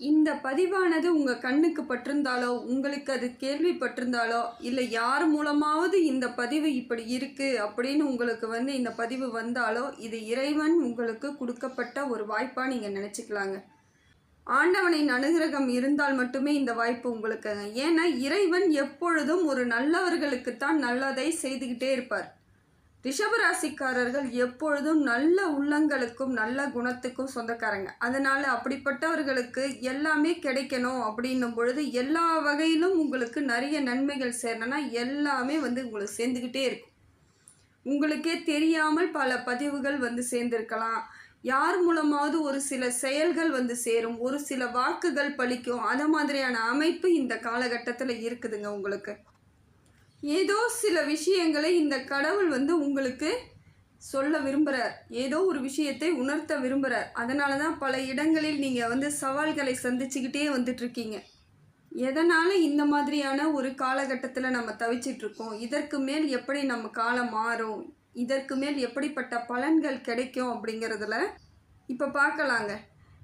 இந்த பதிவானது உங்கள் கண்ணுக்கு பட்டிருந்தாலோ உங்களுக்கு அது கேள்விப்பட்டிருந்தாலோ இல்லை யார் மூலமாவது இந்த பதிவு இப்படி இருக்குது அப்படின்னு உங்களுக்கு வந்து இந்த பதிவு வந்தாலோ இது இறைவன் உங்களுக்கு கொடுக்கப்பட்ட ஒரு வாய்ப்பாக நீங்கள் நினச்சிக்கலாங்க. ஆண்டவனின் அனுகிரகம் இருந்தால் மட்டுமே இந்த வாய்ப்பு உங்களுக்கு ஏன்னா இறைவன் எப்பொழுதும் ஒரு நல்லவர்களுக்குத்தான் நல்லதை செய்துக்கிட்டே இருப்பார். ரிஷபராசிக்காரர்கள் எப்பொழுதும் நல்ல உள்ளங்களுக்கும் நல்ல குணத்துக்கும் சொந்தக்காரங்க. அதனால் அப்படிப்பட்டவர்களுக்கு எல்லாமே கிடைக்கணும் அப்படின்னும் பொழுது எல்லா வகையிலும் உங்களுக்கு நிறைய நன்மைகள் சேரணும்னா எல்லாமே வந்து உங்களுக்கு சேர்ந்துக்கிட்டே இருக்கும். உங்களுக்கே தெரியாமல் பல பதிவுகள் வந்து சேர்ந்திருக்கலாம். யார் மூலமாவது ஒரு சில செயல்கள் வந்து சேரும். ஒரு சில வாக்குகள் பலிக்கும். அந்த மாதிரியான அமைப்பு இந்த காலகட்டத்தில் இருக்குதுங்க உங்களுக்கு. ஏதோ சில விஷயங்களை இந்த கடவுள் வந்து உங்களுக்கு சொல்ல விரும்புகிறார் ஏதோ ஒரு விஷயத்தை உணர்த்த விரும்புகிறார் அதனால தான் பல இடங்களில் நீங்கள் வந்து சவால்களை சந்திச்சுக்கிட்டே வந்துட்ருக்கீங்க எதனால் இந்த மாதிரியான ஒரு காலகட்டத்தில் நம்ம தவிச்சிட்ருக்கோம் இதற்கு மேல் எப்படி நம்ம காலம் மாறும்? இதற்கு மேல் எப்படிப்பட்ட பலன்கள் கிடைக்கும் அப்படிங்கிறதுல இப்போ பார்க்கலாங்க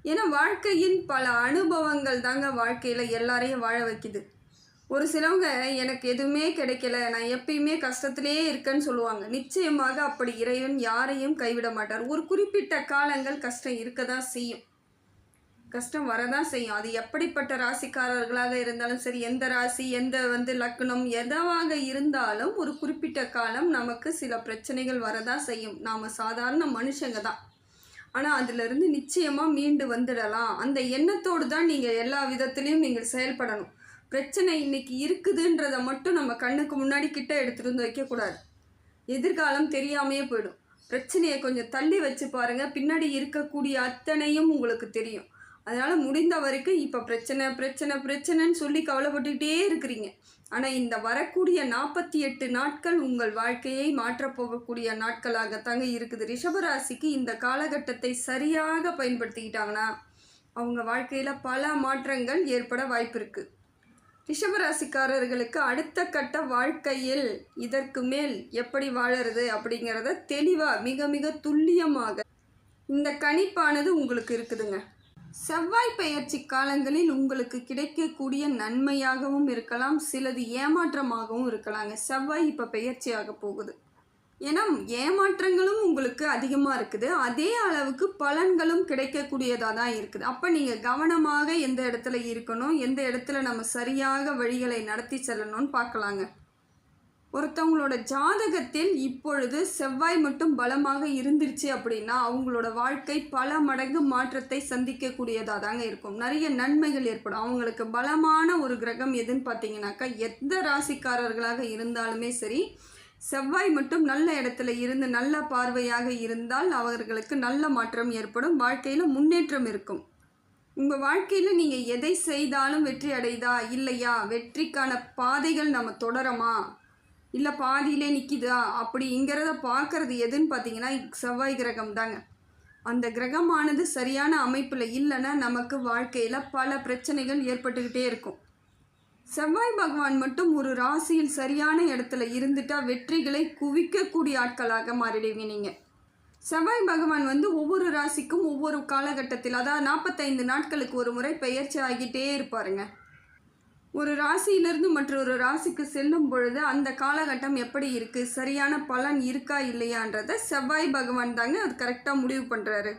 ஏன்னா வாழ்க்கையின் பல அனுபவங்கள் தாங்க வாழ்க்கையில் எல்லாரையும் வாழ வைக்குது. ஒரு சிலவங்க எனக்கு எதுவுமே கிடைக்கல நான் எப்பயுமே கஷ்டத்திலே இருக்கேன்னு சொல்லுவாங்க. நிச்சயமாக அப்படி இறைவன் யாரையும் கைவிட மாட்டார். ஒரு குறிப்பிட்ட காலங்கள் கஷ்டம் இருக்க தான் செய்யும். கஷ்டம் வரதான் செய்யும். அது எப்படிப்பட்ட ராசிக்காரர்களாக இருந்தாலும் சரி எந்த ராசி எந்த வந்து லக்னம் எதவாக இருந்தாலும் ஒரு குறிப்பிட்ட காலம் நமக்கு சில பிரச்சனைகள் வரதான் செய்யும். நாம் சாதாரண மனுஷங்க தான். ஆனால் அதிலிருந்து நிச்சயமாக மீண்டு வந்துடலாம். அந்த எண்ணத்தோடு தான் நீங்கள் எல்லா விதத்துலேயும் நீங்கள் செயல்படணும். பிரச்சனை இன்னைக்கு இருக்குதுன்றதை மட்டும் நம்ம கண்ணுக்கு முன்னாடி கிட்ட எடுத்துகிட்டு வந்து வைக்கக்கூடாது எதிர்காலம் தெரியாமையே போயிடும். பிரச்சனையை கொஞ்சம் தள்ளி வச்சு பாருங்கள் பின்னாடி இருக்கக்கூடிய அத்தனையும் உங்களுக்கு தெரியும். அதனால் முடிந்த வரைக்கும் இப்போ பிரச்சனை பிரச்சனை பிரச்சனைன்னு சொல்லி கவலைப்பட்டுக்கிட்டே இருக்கிறீங்க. ஆனால் இந்த வரக்கூடிய நாற்பத்தி எட்டு நாட்கள் உங்கள் வாழ்க்கையை மாற்றப்போகக்கூடிய நாட்களாகத்தாங்க இருக்குது. ரிஷபராசிக்கு இந்த காலகட்டத்தை சரியாக பயன்படுத்திக்கிட்டாங்கன்னா அவங்க வாழ்க்கையில் பல மாற்றங்கள் ஏற்பட வாய்ப்பு இருக்குது ரிஷபராசிக்காரர்களுக்கு அடுத்த கட்ட வாழ்க்கையில் இதற்கு மேல் எப்படி வாழறது அப்படிங்கிறத தெளிவாக மிக மிக துல்லியமாக இந்த கணிப்பானது உங்களுக்கு இருக்குதுங்க. செவ்வாய் பயிற்சி காலங்களில் உங்களுக்கு கிடைக்கக்கூடிய நன்மையாகவும் இருக்கலாம் சிலது ஏமாற்றமாகவும் இருக்கலாங்க. செவ்வாய் இப்போ பெயர்ச்சியாக போகுது. ஏன்னா ஏமாற்றங்களும் உங்களுக்கு அதிகமாக இருக்குது. அதே அளவுக்கு பலன்களும் கிடைக்கக்கூடியதாக தான் இருக்குது. அப்போ நீங்கள் கவனமாக எந்த இடத்துல இருக்கணும் எந்த இடத்துல நம்ம சரியாக வழிகளை நடத்தி செல்லணும்னு பார்க்கலாங்க. ஒருத்தவங்களோட ஜாதகத்தில் இப்பொழுது செவ்வாய் மட்டும் பலமாக இருந்துருச்சு அப்படின்னா அவங்களோட வாழ்க்கை பல மடங்கு மாற்றத்தை சந்திக்கக்கூடியதாக தாங்க இருக்கும். நிறைய நன்மைகள் ஏற்படும். அவங்களுக்கு பலமான ஒரு கிரகம் எதுன்னு பார்த்தீங்கன்னாக்கா எந்த ராசிக்காரர்களாக இருந்தாலுமே சரி செவ்வாய் மட்டும் நல்ல இடத்துல இருந்து நல்ல பார்வையாக இருந்தால் அவர்களுக்கு நல்ல மாற்றம் ஏற்படும். வாழ்க்கையில் முன்னேற்றம் இருக்கும். உங்கள் வாழ்க்கையில் நீங்கள் எதை செய்தாலும் வெற்றி அடைதா இல்லையா? வெற்றிக்கான பாதைகள் நம்ம தொடரமா? இல்லை பாதியிலே நிற்கிதா அப்படிங்கிறத பார்க்கறது எதுன்னு பார்த்தீங்கன்னா செவ்வாய் கிரகம் தாங்க அந்த கிரகமானது சரியான அமைப்பில் இல்லைன்னா நமக்கு வாழ்க்கையில் பல பிரச்சனைகள் ஏற்பட்டுக்கிட்டே இருக்கும். செவ்வாய் பகவான் மட்டும் ஒரு ராசியில் சரியான இடத்துல இருந்துட்டா வெற்றிகளை குவிக்கக்கூடிய ஆட்களாக மாறிடுவீங்க நீங்கள் செவ்வாய் பகவான் வந்து ஒவ்வொரு ராசிக்கும் ஒவ்வொரு காலகட்டத்தில் அதாவது நாற்பத்தைந்து நாட்களுக்கு ஒரு முறை பெயர்ச்சி ஆகிட்டே இருப்பாருங்க. ஒரு ராசியிலிருந்து மற்றொரு ராசிக்கு செல்லும் பொழுது அந்த காலகட்டம் எப்படி இருக்குது சரியான பலன் இருக்கா இல்லையான்றதை செவ்வாய் பகவான் தாங்க அது கரெக்டாக முடிவு பண்ணுறாரு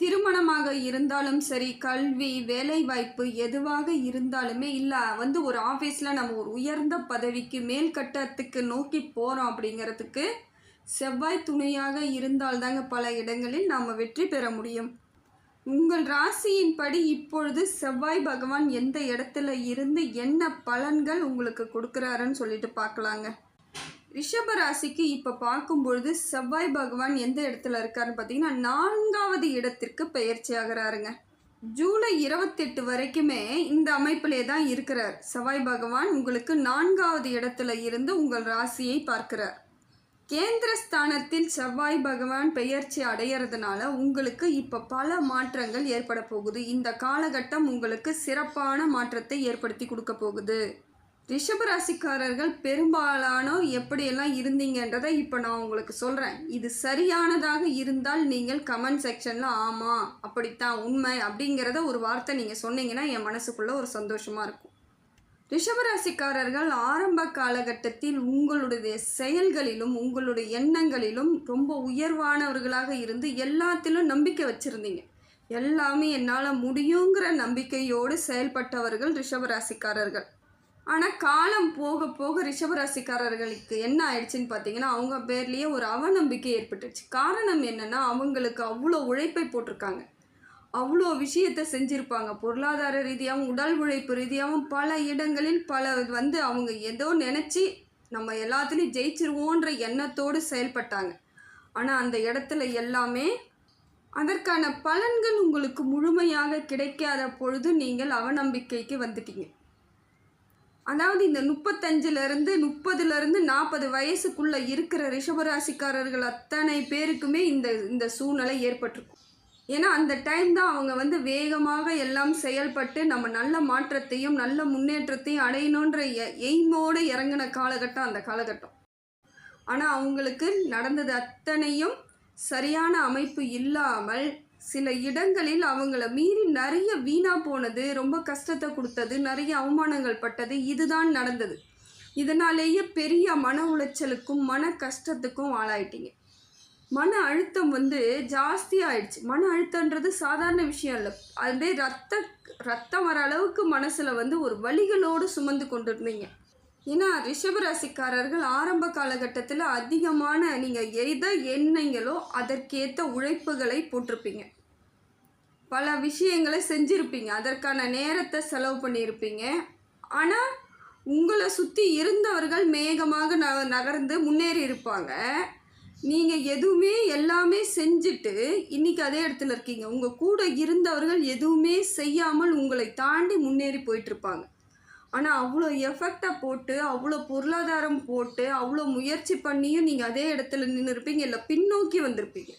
திருமணமாக இருந்தாலும் சரி கல்வி வேலைவாய்ப்பு எதுவாக இருந்தாலுமே இல்லை வந்து ஒரு ஆஃபீஸில் நம்ம ஒரு உயர்ந்த பதவிக்கு மேல் கட்டத்துக்கு நோக்கி போகிறோம் அப்படிங்கிறதுக்கு செவ்வாய் துணையாக இருந்தால்தாங்க பல இடங்களில் நாம் வெற்றி பெற முடியும். உங்கள் ராசியின்படி இப்பொழுது செவ்வாய் பகவான் எந்த இடத்துல இருந்து என்ன பலன்கள் உங்களுக்கு கொடுக்குறாருன்னு சொல்லிட்டு பார்க்கலாங்க. ரிஷப ராசிக்கு இப்போ பார்க்கும்பொழுது செவ்வாய் பகவான் எந்த இடத்துல இருக்காருன்னு பார்த்தீங்கன்னா நான்காவது இடத்திற்கு பயிற்சி ஆகிறாருங்க. ஜூலை இருபத்தெட்டு வரைக்குமே இந்த அமைப்பிலே தான் இருக்கிறார். செவ்வாய் பகவான் உங்களுக்கு நான்காவது இடத்துல இருந்து உங்கள் ராசியை பார்க்கிறார். கேந்திர ஸ்தானத்தில் செவ்வாய் பகவான் பெயர்ச்சி அடையிறதுனால உங்களுக்கு இப்போ பல மாற்றங்கள் ஏற்பட போகுது. இந்த காலகட்டம் உங்களுக்கு சிறப்பான மாற்றத்தை ஏற்படுத்தி கொடுக்க போகுது. ரிஷபராசிக்காரர்கள் பெரும்பாலானோர் எப்படியெல்லாம் இருந்தீங்கன்றதை இப்போ நான் உங்களுக்கு சொல்கிறேன் இது சரியானதாக இருந்தால் நீங்கள் கமெண்ட் செக்ஷனில் ஆமாம் அப்படித்தான் உண்மை அப்படிங்கிறத ஒரு வார்த்தை நீங்கள் சொன்னீங்கன்னா என் மனசுக்குள்ளே ஒரு சந்தோஷமாக இருக்கும். ரிஷபராசிக்காரர்கள் ஆரம்ப காலகட்டத்தில் உங்களுடைய செயல்களிலும் உங்களுடைய எண்ணங்களிலும் ரொம்ப உயர்வானவர்களாக இருந்து எல்லாத்திலும் நம்பிக்கை வச்சுருந்தீங்க. எல்லாமே என்னால் முடியுங்கிற நம்பிக்கையோடு செயல்பட்டவர்கள் ரிஷபராசிக்காரர்கள். ஆனால் காலம் போக போக ரிஷபராசிக்காரர்களுக்கு என்ன ஆயிடுச்சுன்னு பார்த்தீங்கன்னா அவங்க பேர்லேயே ஒரு அவநம்பிக்கை ஏற்பட்டுச்சு காரணம் என்னென்னா அவங்களுக்கு அவ்வளோ உழைப்பை போட்டிருக்காங்க. அவ்வளோ விஷயத்தை செஞ்சுருப்பாங்க. பொருளாதார ரீதியாகவும் உடல் உழைப்பு ரீதியாகவும் பல இடங்களில் பல வந்து அவங்க ஏதோ நினச்சி நம்ம எல்லாத்துலேயும் ஜெயிச்சிருவோன்ற எண்ணத்தோடு செயல்பட்டாங்க. ஆனால் அந்த இடத்துல எல்லாமே அதற்கான பலன்கள் உங்களுக்கு முழுமையாக கிடைக்காத பொழுது நீங்கள் அவநம்பிக்கைக்கு வந்துட்டீங்க. அதாவது இந்த முப்பத்தஞ்சிலேருந்து முப்பதுலேருந்து நாற்பது வயசுக்குள்ளே இருக்கிற ரிஷபராசிக்காரர்கள் அத்தனை பேருக்குமே இந்த இந்த சூழ்நிலை ஏற்பட்டிருக்கும். ஏன்னா அந்த டைம் தான் அவங்க வந்து வேகமாக எல்லாம் செயல்பட்டு நம்ம நல்ல மாற்றத்தையும் நல்ல முன்னேற்றத்தையும் அடையணுன்ற எ- எய்மோடு இறங்கின காலகட்டம் அந்த காலகட்டம். ஆனால் அவங்களுக்கு நடந்தது அத்தனையும் சரியான அமைப்பு இல்லாமல் சில இடங்களில் அவங்கள மீறி நிறைய வீணா போனது ரொம்ப கஷ்டத்தை கொடுத்தது நிறைய அவமானங்கள் பட்டது இதுதான் நடந்தது. இதனாலேயே பெரிய மன உளைச்சலுக்கும் மன கஷ்டத்துக்கும் ஆளாயிட்டீங்க. மன அழுத்தம் வந்து ஜாஸ்தி ஆயிடுச்சு. மன அழுத்தன்றது சாதாரண விஷயம் இல்லை அதே ரத்த ரத்தம் வர அளவுக்கு மனசில் வந்து ஒரு வலிகளோடு சுமந்து கொண்டு இருந்தீங்க ஏன்னா ரிஷபராசிக்காரர்கள் ஆரம்ப காலகட்டத்தில் அதிகமான நீங்கள் எதை எண்ணீங்களோ அதற்கேற்ற உழைப்புகளை போட்டிருப்பீங்க. பல விஷயங்களை செஞ்சுருப்பீங்க. அதற்கான நேரத்தை செலவு பண்ணியிருப்பீங்க. ஆனால் உங்களை சுற்றி இருந்தவர்கள் மேகமாக ந நகர்ந்து முன்னேறி இருப்பாங்க. நீங்கள் எதுவுமே எல்லாமே செஞ்சுட்டு இன்றைக்கி அதே இடத்துல இருக்கீங்க. உங்கள் கூட இருந்தவர்கள் எதுவுமே செய்யாமல் உங்களை தாண்டி முன்னேறி போயிட்டுருப்பாங்க ஆனால் அவ்வளோ எஃபெக்டை போட்டு அவ்வளோ பொருளாதாரம் போட்டு அவ்வளோ முயற்சி பண்ணியும் நீங்கள் அதே இடத்துல நின்று இருப்பீங்க இல்லை பின்னோக்கி வந்திருப்பீங்க.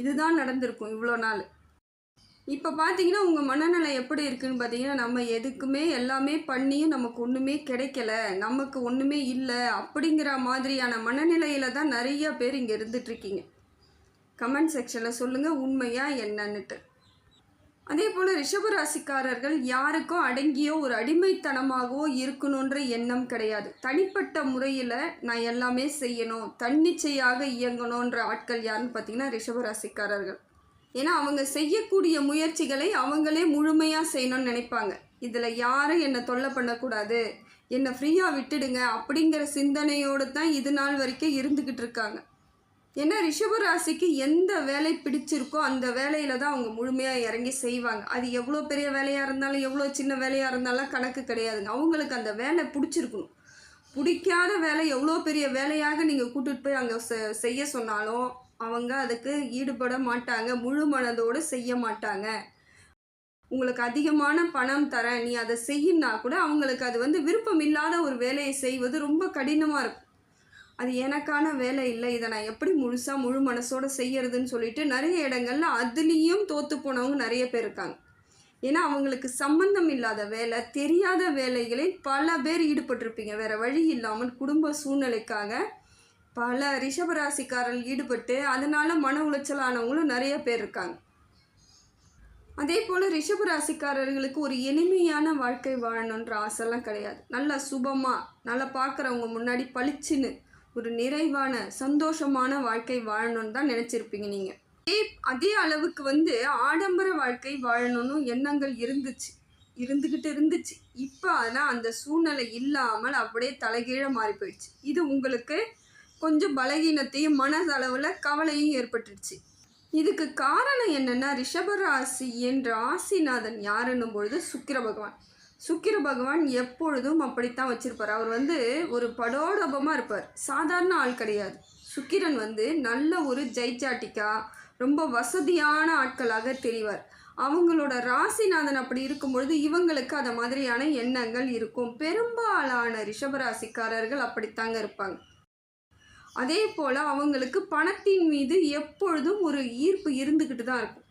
இதுதான் நடந்திருக்கும் இவ்வளோ நாள். இப்போ பார்த்தீங்கன்னா உங்கள் மனநிலை எப்படி இருக்குதுன்னு பார்த்தீங்கன்னா நம்ம எதுக்குமே எல்லாமே பண்ணியும் நமக்கு ஒன்றுமே கிடைக்கல. நமக்கு ஒன்றுமே இல்லை அப்படிங்கிற மாதிரியான மனநிலையில் தான் நிறைய பேர் இங்கே இருந்துகிட்ருக்கீங்க கமெண்ட் செக்ஷனில் சொல்லுங்கள் உண்மையாக என்னன்னுட்டு. அதே போல் ரிஷபராசிக்காரர்கள் யாருக்கும் அடங்கியோ ஒரு அடிமைத்தனமாகவோ இருக்கணுன்ற எண்ணம் கிடையாது. தனிப்பட்ட முறையில் நான் எல்லாமே செய்யணும் தன்னிச்சையாக இயங்கணுன்ற ஆட்கள் யாருன்னு பார்த்தீங்கன்னா ரிஷபராசிக்காரர்கள். ஏன்னா அவங்க செய்யக்கூடிய முயற்சிகளை அவங்களே முழுமையாக செய்யணும்னு நினைப்பாங்க. இதில் யாரும் என்னை தொல்லை பண்ணக்கூடாது என்னை ஃப்ரீயாக விட்டுடுங்க அப்படிங்கிற சிந்தனையோடு தான் இது நாள் வரைக்கும் இருந்துக்கிட்டு இருக்காங்க. ஏன்னா ரிஷபராசிக்கு எந்த வேலை பிடிச்சிருக்கோ அந்த வேலையில தான் அவங்க முழுமையாக இறங்கி செய்வாங்க. அது எவ்வளோ பெரிய வேலையாக இருந்தாலும் எவ்வளோ சின்ன வேலையாக இருந்தாலும் கணக்கு கிடையாதுங்க. அவங்களுக்கு அந்த வேலை பிடிச்சிருக்கணும். பிடிக்காத வேலை எவ்வளோ பெரிய வேலையாக நீங்கள் கூட்டிகிட்டு போய் அங்கே செய்ய சொன்னாலும் அவங்க அதுக்கு ஈடுபட மாட்டாங்க. முழு மனதோடு செய்ய மாட்டாங்க. உங்களுக்கு அதிகமான பணம் தரேன் நீ அதை செய்யினா கூட அவங்களுக்கு அது வந்து விருப்பம் இல்லாத ஒரு வேலையை செய்வது ரொம்ப கடினமாக இருக்கும். அது எனக்கான வேலை இல்லை. இதை நான் எப்படி முழுசாக முழு மனசோடு செய்யறதுன்னு சொல்லிட்டு நிறைய இடங்கள்ல அதுலேயும் தோற்று போனவங்க நிறைய பேர் இருக்காங்க. ஏன்னா அவங்களுக்கு சம்பந்தம் இல்லாத வேலை தெரியாத வேலைகளில் பல பேர் ஈடுபட்டிருப்பீங்க. வேறு வழி இல்லாமல் குடும்ப சூழ்நிலைக்காக பல ரிஷபராசிக்காரர்கள் ஈடுபட்டு அதனால் மன உளைச்சலானவங்களும் நிறைய பேர் இருக்காங்க. அதே போல் ரிஷபராசிக்காரர்களுக்கு ஒரு எளிமையான வாழ்க்கை வாழணுன்ற ஆசைலாம் கிடையாது. நல்லா சுபமாக நல்லா பார்க்குறவங்க முன்னாடி பளிச்சுன்னு ஒரு நிறைவான சந்தோஷமான வாழ்க்கை வாழணும்னு தான் நினச்சிருப்பீங்க நீங்கள் அதே அதே அளவுக்கு வந்து ஆடம்பர வாழ்க்கை வாழணும்னு எண்ணங்கள் இருந்துச்சு. இருந்துக்கிட்டு இருந்துச்சு. இப்போ ஆனால் அந்த சூழ்நிலை இல்லாமல் அப்படியே தலைகீழ மாறி போயிடுச்சு. இது உங்களுக்கு கொஞ்சம் பலகீனத்தையும் மனதளவில் கவலையும் ஏற்பட்டுடுச்சு. இதுக்கு காரணம் என்னென்னா ரிஷபராசி என்ற ஆசிநாதன் யாருன்னும் பொழுது சுக்கிர பகவான். சுக்கிர பகவான் எப்பொழுதும் அப்படித்தான் வச்சிருப்பார். அவர் வந்து ஒரு படோடபமாக இருப்பார். சாதாரண ஆள் கிடையாது. சுக்கிரன் வந்து நல்ல ஒரு ஜெய்சாட்டிக்கா ரொம்ப வசதியான ஆட்களாக தெரிவார். அவங்களோட ராசிநாதன் அப்படி இருக்கும் பொழுது இவங்களுக்கு அந்த மாதிரியான எண்ணங்கள் இருக்கும். பெரும்பாலான ரிஷபராசிக்காரர்கள் அப்படித்தாங்க இருப்பாங்க. அதே போல் அவங்களுக்கு பணத்தின் மீது எப்பொழுதும் ஒரு ஈர்ப்பு இருந்துக்கிட்டு தான் இருக்கும்.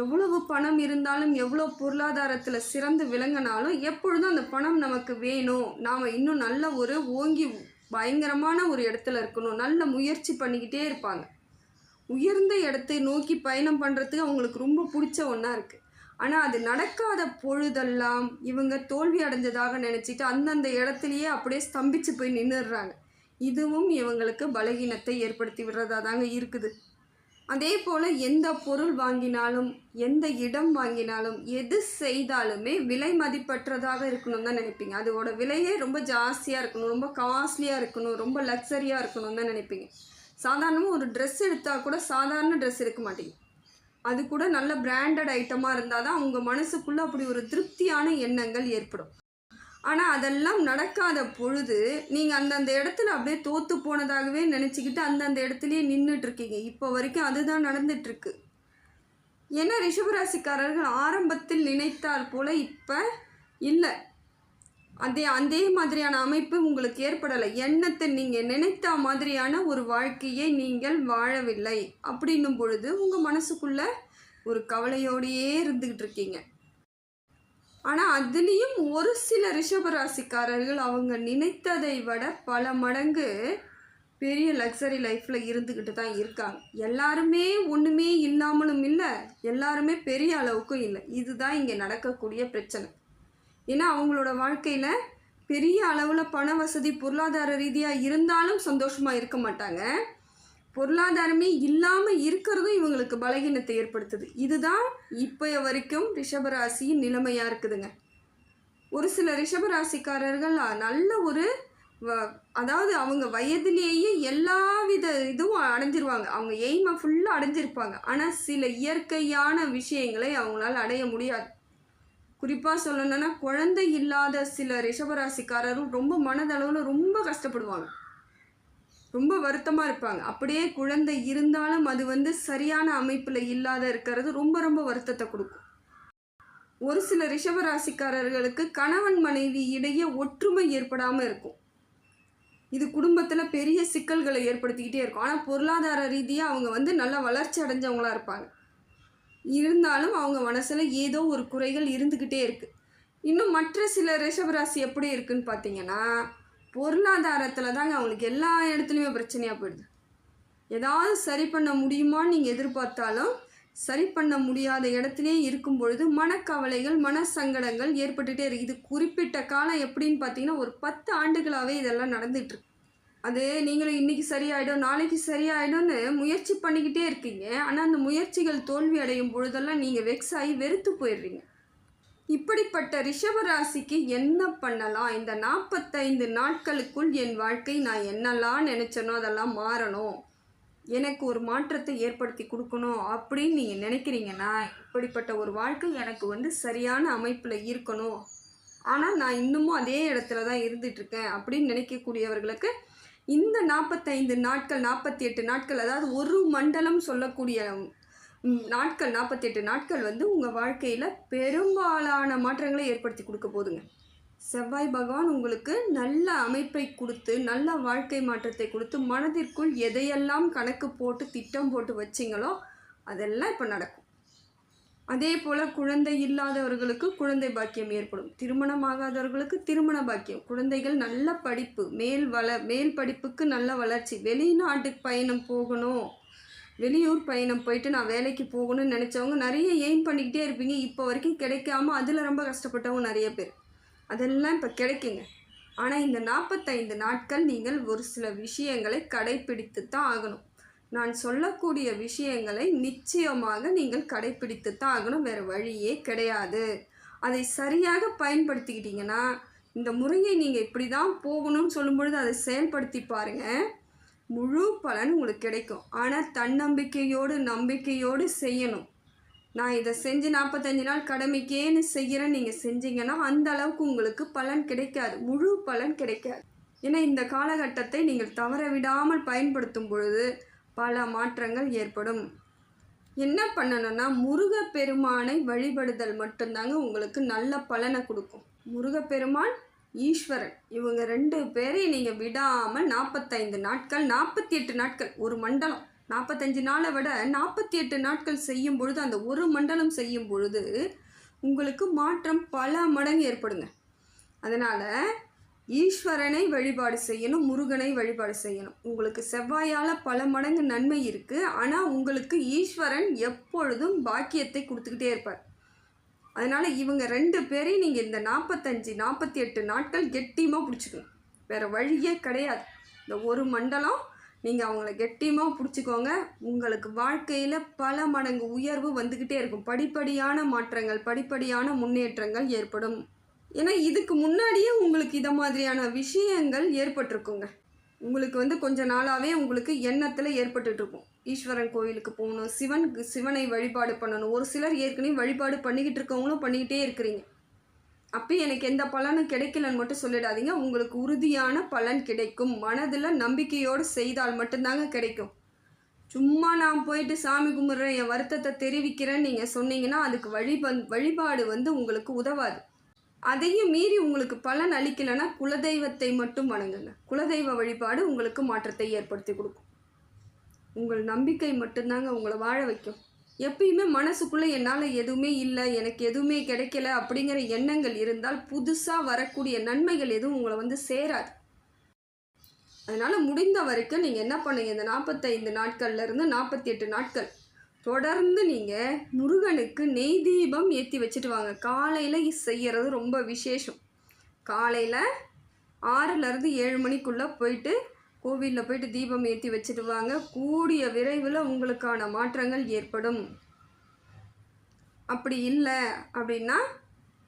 எவ்வளவு பணம் இருந்தாலும் எவ்வளோ பொருளாதாரத்தில் சிறந்து விளங்கினாலும் எப்பொழுதும் அந்த பணம் நமக்கு வேணும். நாம் இன்னும் நல்ல ஒரு ஓங்கி பயங்கரமான ஒரு இடத்துல இருக்கணும். நல்ல முயற்சி பண்ணிக்கிட்டே இருப்பாங்க. உயர்ந்த இடத்தை நோக்கி பயணம் பண்ணுறதுக்கு அவங்களுக்கு ரொம்ப பிடிச்ச ஒன்றா இருக்குது ஆனால் அது நடக்காத பொழுதெல்லாம் இவங்க தோல்வி அடைஞ்சதாக நினச்சிட்டு அந்தந்த இடத்துலையே அப்படியே ஸ்தம்பித்து போய் நின்றுடுறாங்க இதுவும் இவங்களுக்கு பலகீனத்தை ஏற்படுத்தி விடுறதா தாங்க இருக்குது. அதே போல் எந்த பொருள் வாங்கினாலும் எந்த இடம் வாங்கினாலும் எது செய்தாலுமே விலை மதிப்பற்றதாக இருக்கணும் தான் நினைப்பீங்க. அதோட விலையே ரொம்ப ஜாஸ்தியாக இருக்கணும் ரொம்ப காஸ்ட்லியாக இருக்கணும் ரொம்ப லக்ஸரியாக இருக்கணும் தான் நினைப்பீங்க. சாதாரணமாக ஒரு ட்ரெஸ் எடுத்தால் கூட சாதாரண ட்ரெஸ் எடுக்க மாட்டீங்க. அது கூட நல்ல பிராண்டட் ஐட்டமாக இருந்தால் தான் உங்கள் மனசுக்குள்ளே அப்படி ஒரு திருப்தியான எண்ணங்கள் ஏற்படும். ஆனால் அதெல்லாம் நடக்காத பொழுது நீங்கள் அந்தந்த இடத்துல அப்படியே தோற்று போனதாகவே நினச்சிக்கிட்டு அந்தந்த இடத்துலையே நின்றுட்டுருக்கீங்க இப்போ வரைக்கும் அதுதான் நடந்துட்டுருக்கு. ஏன்னா ரிஷபராசிக்காரர்கள் ஆரம்பத்தில் நினைத்தால் போல் இப்போ இல்லை. அதே அதே மாதிரியான அமைப்பு உங்களுக்கு ஏற்படலை. எண்ணத்தை நீங்கள் நினைத்த மாதிரியான ஒரு வாழ்க்கையை நீங்கள் வாழவில்லை. அப்படின்னும் பொழுது உங்கள் மனசுக்குள்ளே ஒரு கவலையோடையே இருந்துக்கிட்டு இருக்கீங்க. ஆனால் அதுலேயும் ஒரு சில ரிஷபராசிக்காரர்கள் அவங்க நினைத்ததை விட பல மடங்கு பெரிய லக்ஸரி லைஃப்பில் இருந்துக்கிட்டு தான் இருக்காங்க. எல்லாருமே ஒன்றுமே இல்லாமலும் இல்லை எல்லாருமே பெரிய அளவுக்கும் இல்லை. இதுதான் இங்கே நடக்கக்கூடிய பிரச்சனை. ஏன்னா அவங்களோட வாழ்க்கையில் பெரிய அளவில் பண வசதி பொருளாதார ரீதியாக இருந்தாலும் சந்தோஷமாக இருக்க மாட்டாங்க. பொருளாதாரமே இல்லாமல் இருக்கிறதும் இவங்களுக்கு பலகீனத்தை ஏற்படுத்துது. இதுதான் இப்போ வரைக்கும் ரிஷபராசியின் நிலைமையாக இருக்குதுங்க. ஒரு சில ரிஷபராசிக்காரர்கள் நல்ல ஒரு வ- அதாவது அவங்க வயதிலேயே எல்லா வித இதுவும் அடைஞ்சிருவாங்க. அவங்க எய்மை ஃபுல்லாக அடைஞ்சிருப்பாங்க. ஆனால் சில இயற்கையான விஷயங்களை அவங்களால அடைய முடியாது. குறிப்பாக சொல்லணும்னா குழந்தை இல்லாத சில ரிஷபராசிக்காரரும் ரொம்ப மனதளவில் ரொம்ப கஷ்டப்படுவாங்க. ரொம்ப வருத்தமாக இருப்பாங்க. அப்படியே குழந்தை இருந்தாலும் அது வந்து சரியான அமைப்பில் இல்லாத இருக்கிறது ரொம்ப ரொம்ப வருத்தத்தை கொடுக்கும். ஒரு சில ரிஷபராசிக்காரர்களுக்கு கணவன் மனைவி இடையே ஒற்றுமை ஏற்படாமல் இருக்கும். இது குடும்பத்தில் பெரிய சிக்கல்களை ஏற்படுத்திக்கிட்டே இருக்கும். ஆனால் பொருளாதார ரீதியாக அவங்க வந்து நல்லா வளர்ச்சி அடைஞ்சவங்களா இருப்பாங்க. இருந்தாலும் அவங்க மனசில் ஏதோ ஒரு குறைகள் இருந்துக்கிட்டே இருக்குது இன்னும் மற்ற சில ரிஷபராசி எப்படி இருக்குன்னு பார்த்தீங்கன்னா பொருளாதாரத்தில் தாங்க அவங்களுக்கு எல்லா இடத்துலையுமே பிரச்சனையாக போயிடுது. ஏதாவது சரி பண்ண முடியுமான்னு நீங்கள் எதிர்பார்த்தாலும் சரி பண்ண முடியாத இடத்துலையே இருக்கும் பொழுது மனக்கவலைகள் மனசங்கடங்கள் ஏற்பட்டுகிட்டே இருக்குது இது குறிப்பிட்ட காலம் எப்படின்னு பார்த்தீங்கன்னா ஒரு பத்து ஆண்டுகளாகவே இதெல்லாம் நடந்துகிட்ருக்கு அது நீங்களும் இன்றைக்கி சரியாயிடும் நாளைக்கு சரியாயிடும்னு முயற்சி பண்ணிக்கிட்டே இருக்கீங்க. ஆனால் அந்த முயற்சிகள் தோல்வி அடையும் பொழுதெல்லாம் நீங்கள் வெக்ஸ் ஆகி வெறுத்து போயிடுறீங்க. இப்படிப்பட்ட ரிஷபராசிக்கு என்ன பண்ணலாம்? இந்த நாற்பத்தைந்து நாட்களுக்குள் என் வாழ்க்கை நான் என்னெல்லாம் நினச்சேனோ அதெல்லாம் மாறணும். எனக்கு ஒரு மாற்றத்தை ஏற்படுத்தி கொடுக்கணும் அப்படின்னு நீங்கள் நினைக்கிறீங்கன்னா இப்படிப்பட்ட ஒரு வாழ்க்கை எனக்கு வந்து சரியான அமைப்பில் இருக்கணும். ஆனால் நான் இன்னமும் அதே இடத்துல தான் இருந்துகிட்ருக்கேன் அப்படின்னு நினைக்கக்கூடியவர்களுக்கு இந்த நாற்பத்தைந்து நாட்கள் நாற்பத்தி எட்டு நாட்கள் அதாவது ஒரு மண்டலம் சொல்லக்கூடிய நாட்கள் நாற்பத்தெட்டு நாட்கள் வந்து உங்கள் வாழ்க்கையில் பெரும்பாலான மாற்றங்களை ஏற்படுத்தி கொடுக்க போதுங்க. செவ்வாய் பகவான் உங்களுக்கு நல்ல அமைப்பை கொடுத்து நல்ல வாழ்க்கை மாற்றத்தை கொடுத்து மனதிற்குள் எதையெல்லாம் கணக்கு போட்டு திட்டம் போட்டு வச்சிங்களோ அதெல்லாம் இப்போ நடக்கும். அதே போல் குழந்தை இல்லாதவர்களுக்கு குழந்தை பாக்கியம் ஏற்படும். திருமணம் ஆகாதவர்களுக்கு திருமண பாக்கியம். குழந்தைகள் நல்ல படிப்பு மேல் வள மேல் படிப்புக்கு நல்ல வளர்ச்சி. வெளிநாட்டுக்கு பயணம் போகணும். வெளியூர் பயணம் போயிட்டு நான் வேலைக்கு போகணும்னு நினச்சவங்க நிறைய எய்ம் பண்ணிக்கிட்டே இருப்பீங்க. இப்போ வரைக்கும் கிடைக்காம அதில் ரொம்ப கஷ்டப்பட்டவங்க நிறைய பேர். அதெல்லாம் இப்போ கிடைக்குங்க. ஆனால் இந்த நாற்பத்தைந்து நாட்கள் நீங்கள் ஒரு சில விஷயங்களை கடைப்பிடித்து தான் ஆகணும். நான் சொல்லக்கூடிய விஷயங்களை நிச்சயமாக நீங்கள் கடைப்பிடித்து தான் ஆகணும். வேறு வழியே கிடையாது. அதை சரியாக பயன்படுத்திக்கிட்டீங்கன்னா இந்த முறையை நீங்கள் இப்படி தான் போகணும்னு சொல்லும் பொழுது அதை செயல்படுத்தி பாருங்கள் முழு பலன் உங்களுக்கு கிடைக்கும். ஆனால் தன்னம்பிக்கையோடு நம்பிக்கையோடு செய்யணும். நான் இதை செஞ்சு நாற்பத்தஞ்சு நாள் கடமைக்கேன்னு செய்கிறேன் நீங்கள் செஞ்சீங்கன்னா அந்த அளவுக்கு உங்களுக்கு பலன் கிடைக்காது. முழு பலன் கிடைக்காது. ஏன்னா இந்த காலகட்டத்தை நீங்கள் தவற விடாமல் பயன்படுத்தும் பொழுது பல மாற்றங்கள் ஏற்படும். என்ன பண்ணணும்னா முருகப்பெருமானை வழிபடுதல் மட்டும்தாங்க உங்களுக்கு நல்ல பலனை கொடுக்கும். முருகப்பெருமான் ஈஸ்வரன். இவங்க ரெண்டு பேரையும் நீங்கள் விடாமல் நாற்பத்தைந்து நாட்கள் நாற்பத்தி எட்டு நாட்கள் ஒரு மண்டலம். நாற்பத்தஞ்சு நாளை விட நாற்பத்தி எட்டு நாட்கள் செய்யும் பொழுது அந்த ஒரு மண்டலம் செய்யும் பொழுது உங்களுக்கு மாற்றம் பல மடங்கு ஏற்படுங்க. அதனால் ஈஸ்வரனை வழிபாடு செய்யணும் முருகனை வழிபாடு செய்யணும். உங்களுக்கு செவ்வாயால் பல மடங்கு நன்மை இருக்குது ஆனால் உங்களுக்கு ஈஸ்வரன் எப்பொழுதும் பாக்கியத்தை கொடுத்துக்கிட்டே இருப்பார். அதனால் இவங்க ரெண்டு பேரையும் நீங்கள் இந்த நாற்பத்தஞ்சு நாற்பத்தி எட்டு நாட்கள் கெட்டியமாக பிடிச்சிக்கணும். வேறு வழியே கிடையாது. இந்த ஒரு மண்டலம் நீங்கள் அவங்கள கெட்டியமாக பிடிச்சிக்கோங்க. உங்களுக்கு வாழ்க்கையில் பல மடங்கு உயர்வு வந்துக்கிட்டே இருக்கும். படிப்படியான மாற்றங்கள் படிப்படியான முன்னேற்றங்கள் ஏற்படும். ஏன்னா இதுக்கு முன்னாடியே உங்களுக்கு இதை மாதிரியான விஷயங்கள் ஏற்பட்டிருக்குங்க. உங்களுக்கு வந்து கொஞ்ச நாளாகவே உங்களுக்கு எண்ணத்தில் ஏற்பட்டுட்ருக்கும். ஈஸ்வரன் கோயிலுக்கு போகணும் சிவனுக்கு சிவனை வழிபாடு பண்ணணும். ஒரு சிலர் ஏற்கனவே வழிபாடு பண்ணிக்கிட்டு இருக்கவங்களும் பண்ணிக்கிட்டே இருக்கிறீங்க. அப்போ எனக்கு எந்த பலனும் கிடைக்கலன்னு மட்டும் சொல்லிடாதீங்க. உங்களுக்கு உறுதியான பலன் கிடைக்கும். மனதில் நம்பிக்கையோடு செய்தால் மட்டும்தாங்க கிடைக்கும். சும்மா நான் போயிட்டு சாமி கும்பிட்றேன் என் வருத்தத்தை தெரிவிக்கிறேன்னு நீங்கள் சொன்னீங்கன்னா அதுக்கு வழிப வழிபாடு வந்து உங்களுக்கு உதவாது. அதையும் மீறி உங்களுக்கு பலன் அளிக்கலைன்னா குலதெய்வத்தை மட்டும் வணங்குங்க. குலதெய்வ வழிபாடு உங்களுக்கு மாற்றத்தை ஏற்படுத்தி கொடுக்கும். உங்கள் நம்பிக்கை மட்டும்தாங்க உங்களை வாழ வைக்கும். எப்பயுமே மனசுக்குள்ளே என்னால் எதுவுமே இல்லை எனக்கு எதுவுமே கிடைக்கல அப்படிங்கிற எண்ணங்கள் இருந்தால் புதுசாக வரக்கூடிய நன்மைகள் எதுவும் உங்களை வந்து சேராது. அதனால் முடிந்த வரைக்கும் நீங்கள் என்ன பண்ணுங்க இந்த நாற்பத்தைந்து நாட்கள்லேருந்து நாற்பத்தி எட்டு நாட்கள் தொடர்ந்து நீங்கள் முருகனுக்கு நெய் தீபம் ஏற்றி வச்சுட்டு வாங்க. காலையில் செய்கிறது ரொம்ப விசேஷம். காலையில் ஆறுலேருந்து ஏழு மணிக்குள்ளே போயிட்டு கோவிலில் போயிட்டு தீபம் ஏற்றி வச்சுட்டு வாங்க. கூடிய விரைவில் உங்களுக்கான மாற்றங்கள் ஏற்படும். அப்படி இல்லை அப்படின்னா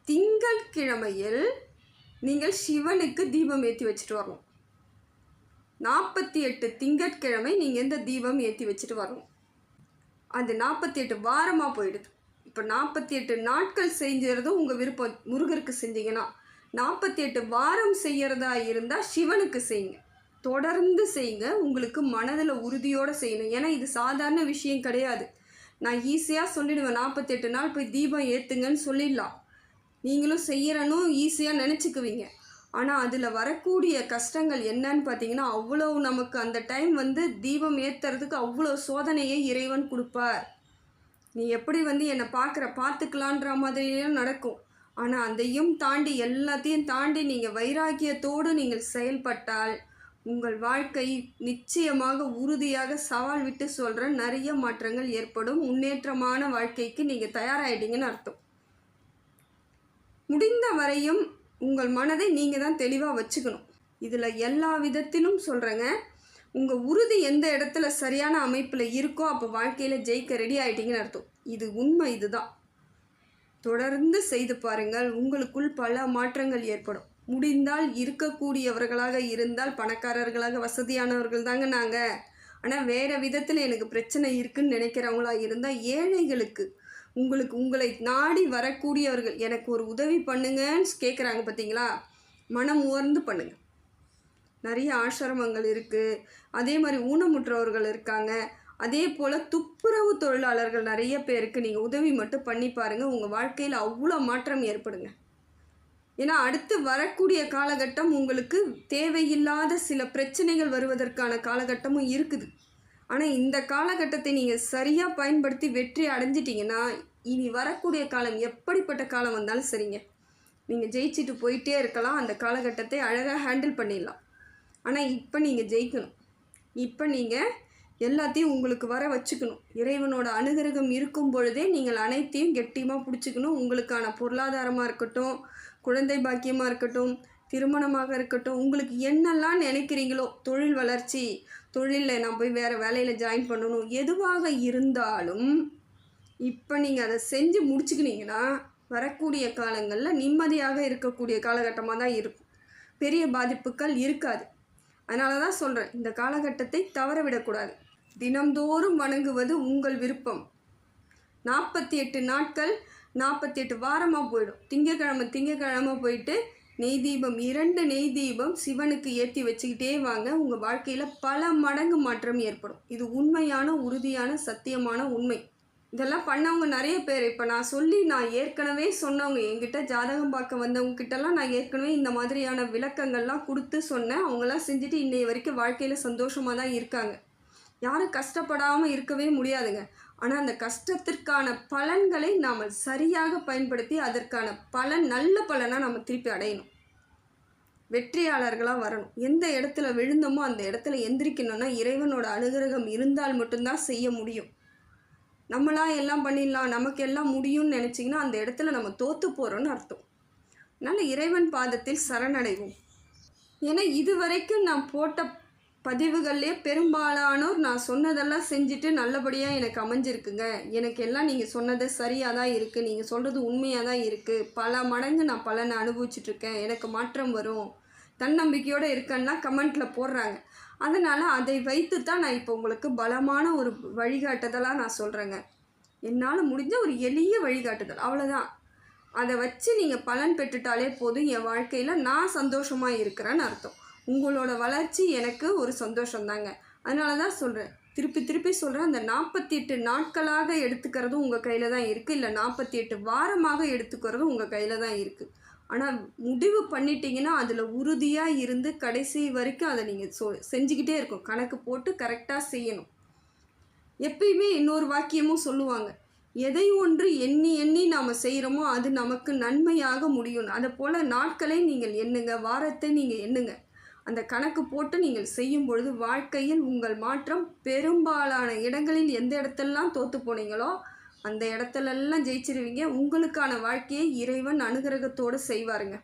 திங்கட்கிழமையில் நீங்கள் சிவனுக்கு தீபம் ஏற்றி வச்சுட்டு வரணும். நாற்பத்தி எட்டு திங்கட்கிழமை நீங்கள் இந்த தீபம் ஏற்றி வச்சுட்டு வரணும். அது நாற்பத்தி எட்டு வாரமாக போயிடுது. இப்போ நாற்பத்தி எட்டு நாட்கள் செஞ்சுறதும் உங்கள் விருப்பம் முருகருக்கு செஞ்சீங்கன்னா நாற்பத்தி எட்டு வாரம் செய்கிறதா இருந்தால் சிவனுக்கு செய்யுங்க. தொடர்ந்து செய்யுங்க உங்களுக்கு மனதில் உறுதியோடு செய்யணும். ஏன்னா இது சாதாரண விஷயம் கிடையாது. நான் ஈஸியாக சொல்லிடுவேன் நாற்பத்தெட்டு நாள் போய் தீபம் ஏற்றுங்கன்னு சொல்லிடலாம். நீங்களும் செய்கிறனும் ஈஸியாக நினச்சிக்குவீங்க. ஆனால் அதில் வரக்கூடிய கஷ்டங்கள் என்னன்னு பார்த்தீங்கன்னா அவ்வளோ நமக்கு அந்த டைம் வந்து தீபம் ஏற்றுறதுக்கு அவ்வளோ சோதனையை இறைவன் கொடுப்பார். நீ எப்படி வந்து என்னை பார்க்குற பார்த்துக்கலான்ற மாதிரியும் நடக்கும். ஆனால் அதையும் தாண்டி எல்லாத்தையும் தாண்டி நீங்கள் வைராக்கியத்தோடு நீங்கள் செயல்பட்டால் உங்கள் வாழ்க்கை நிச்சயமாக உறுதியாக சவால் விட்டு சொல்கிற நிறைய மாற்றங்கள் ஏற்படும். முன்னேற்றமான வாழ்க்கைக்கு நீங்கள் தயாராகிட்டீங்கன்னு அர்த்தம். முடிந்த வரையும் உங்கள் மனதை நீங்கள் தான் தெளிவாக வச்சுக்கணும். இதில் எல்லா விதத்திலும் சொல்கிறேங்க உங்கள் உறுதி எந்த இடத்துல சரியான அமைப்பில் இருக்கோ அப்போ வாழ்க்கையில் ஜெயிக்க ரெடி ஆகிட்டீங்கன்னு அர்த்தம். இது உண்மை இதுதான். தொடர்ந்து செய்து பாருங்கள் உங்களுக்குள் பல மாற்றங்கள் ஏற்படும். முடிந்தால் இருக்கக்கூடியவர்களாக இருந்தால் பணக்காரர்களாக வசதியானவர்கள் தாங்க நாங்கள் ஆனால் வேறு விதத்தில் எனக்கு பிரச்சனை இருக்குன்னு நினைக்கிறவங்களா இருந்தால் ஏழைகளுக்கு உங்களுக்கு உங்களை நாடி வரக்கூடியவர்கள் எனக்கு ஒரு உதவி பண்ணுங்கன்னு கேட்குறாங்க பார்த்தீங்களா மனம் உயர்ந்து பண்ணுங்க. நிறைய ஆசிரமங்கள் இருக்குது அதே மாதிரி ஊனமுற்றவர்கள் இருக்காங்க. அதே போல் துப்புரவு தொழிலாளர்கள் நிறைய பேருக்கு நீங்கள் உதவி மட்டும் பண்ணி பாருங்கள் உங்கள் வாழ்க்கையில் அவ்வளோ மாற்றம் ஏற்படுங்க. ஏன்னா அடுத்து வரக்கூடிய காலகட்டம் உங்களுக்கு தேவையில்லாத சில பிரச்சனைகள் வருவதற்கான காலகட்டமும் இருக்குது. ஆனால் இந்த காலகட்டத்தை நீங்கள் சரியாக பயன்படுத்தி வெற்றி அடைஞ்சிட்டிங்கன்னா இனி வரக்கூடிய காலம் எப்படிப்பட்ட காலம் வந்தாலும் சரிங்க. நீங்கள் ஜெயிச்சுட்டு போயிட்டே இருக்கலாம். அந்த காலகட்டத்தை அழகாக ஹேண்டில் பண்ணிடலாம். ஆனால் இப்போ நீங்கள் ஜெயிக்கணும். இப்போ நீங்கள் எல்லாத்தையும் உங்களுக்கு வர வச்சுக்கணும். இறைவனோட அனுகிரகம் இருக்கும் பொழுதே நீங்கள் அனைத்தையும் கெட்டியமாக பிடிச்சிக்கணும். உங்களுக்கான பொருளாதாரமாக இருக்கட்டும் குழந்தை பாக்கியமாக இருக்கட்டும் திருமணமாக இருக்கட்டும் உங்களுக்கு என்னெல்லாம் நினைக்கிறீங்களோ தொழில் வளர்ச்சி தொழிலில் நான் போய் வேறு வேலையில் ஜாயின் பண்ணணும். எதுவாக இருந்தாலும் இப்போ நீங்கள் அதை செஞ்சு முடிச்சுக்கினீங்கன்னா வரக்கூடிய காலங்களில் நிம்மதியாக இருக்கக்கூடிய காலகட்டமாக தான் இருக்கும். பெரிய பாதிப்புகள் இருக்காது. அதனால தான் சொல்கிறேன் இந்த காலகட்டத்தை தவற விடக்கூடாது தினம்தோறும் வணங்குவது உங்கள் விருப்பம். நாற்பத்தி எட்டு நாட்கள் நாற்பத்தி எட்டு வாரமாக போயிடும். திங்கக்கிழமை திங்கக்கிழமை போயிட்டு நெய் தீபம் இரண்டு நெய் தீபம் சிவனுக்கு ஏற்றி வச்சுக்கிட்டே வாங்க. உங்கள் வாழ்க்கையில் பல மடங்கு மாற்றம் ஏற்படும். இது உண்மையான உறுதியான சத்தியமான உண்மை. இதெல்லாம் பண்ணவங்க நிறைய பேர். இப்போ நான் சொல்லி நான் ஏற்கனவே சொன்னவங்க என்கிட்ட ஜாதகம் பார்க்க வந்தவங்க கிட்டலாம் நான் ஏற்கனவே இந்த மாதிரியான விளக்கங்கள்லாம் கொடுத்து சொன்னேன். அவங்களாம் செஞ்சுட்டு இன்றைய வரைக்கும் வாழ்க்கையில் சந்தோஷமாக தான் இருக்காங்க. யாரும் கஷ்டப்படாமல் இருக்கவே முடியாதுங்க. ஆனால் அந்த கஷ்டத்திற்கான பலன்களை நாம் சரியாக பயன்படுத்தி அதற்கான பலன் நல்ல பலனாக நம்ம திருப்பி அடையணும். வெற்றியாளர்களாக வரணும். எந்த இடத்துல விழுந்தோமோ அந்த இடத்துல எந்திரிக்கணும்னா இறைவனோட அனுகிரகம் இருந்தால் மட்டும்தான் செய்ய முடியும். நம்மளாம் எல்லாம் பண்ணிடலாம் நமக்கு எல்லாம் முடியும்னு நினச்சிங்கன்னா அந்த இடத்துல நம்ம தோற்று போகிறோன்னு அர்த்தம். அதனால் இறைவன் பாதத்தில் சரணடைவோம். ஏன்னா இது வரைக்கும் நான் போட்ட பதிவுகள்லேயே பெரும்பாலானோர் நான் சொன்னதெல்லாம் செஞ்சுட்டு நல்லபடியாக எனக்கு அமைஞ்சிருக்குங்க. எனக்கு எல்லாம் நீங்கள் சொன்னது சரியாக தான் இருக்குது நீங்கள் சொல்கிறது உண்மையாக தான் இருக்குது பல மடங்கு நான் பலனை அனுபவிச்சிட்ருக்கேன். எனக்கு மாற்றம் வரும். தன்னம்பிக்கையோடு இருக்கேன்னா கமெண்ட்டில் போடுறாங்க. அதனால் அதை வைத்து தான் நான் இப்போ உங்களுக்கு பலமான ஒரு வழிகாட்டுதலாக நான் சொல்கிறேங்க என்னால் முடிஞ்ச ஒரு எளிய வழிகாட்டுதல். அவ்வளோதான் அதை வச்சு நீங்கள் பலன் பெற்றுட்டாலே போதும். என் வாழ்க்கையில் நான் சந்தோஷமாக இருக்கிறேன்னு அர்த்தம். உங்களோட வளர்ச்சி எனக்கு ஒரு சந்தோஷம்தாங்க. அதனால தான் சொல்கிறேன் திருப்பி திருப்பி சொல்கிறேன் அந்த நாற்பத்தி எட்டு நாட்களாக எடுத்துக்கிறதும் உங்கள் கையில் தான் இருக்குது இல்லை நாற்பத்தி எட்டு வாரமாக எடுத்துக்கிறதும் உங்கள் கையில் தான் இருக்குது ஆனால் முடிவு பண்ணிட்டீங்கன்னா அதில் உறுதியாக இருந்து கடைசி வரைக்கும் அதை நீங்கள் சொ செஞ்சுக்கிட்டே இருக்கும் கணக்கு போட்டு கரெக்டாக செய்யணும். எப்பயுமே இன்னொரு வாக்கியமும் சொல்லுவாங்க. எதை ஒன்று எண்ணி எண்ணி நாம் செய்கிறோமோ அது நமக்கு நன்மையாக முடியும். அதை போல் நாட்களை நீங்கள் எண்ணுங்க வாரத்தை நீங்கள் எண்ணுங்க. அந்த கணக்கு போட்டு நீங்கள் செய்யும் பொழுது வாழ்க்கையில் உங்கள் மாற்றம் பெரும்பாலான இடங்களில் எந்த இடத்தெல்லாம் தோற்று போனீங்களோ அந்த இடத்துலெல்லாம் ஜெயிச்சிருவீங்க. உங்களுக்கான வாழ்க்கையை இறைவன் அனுகிரகத்தோடு செய்வாருங்க.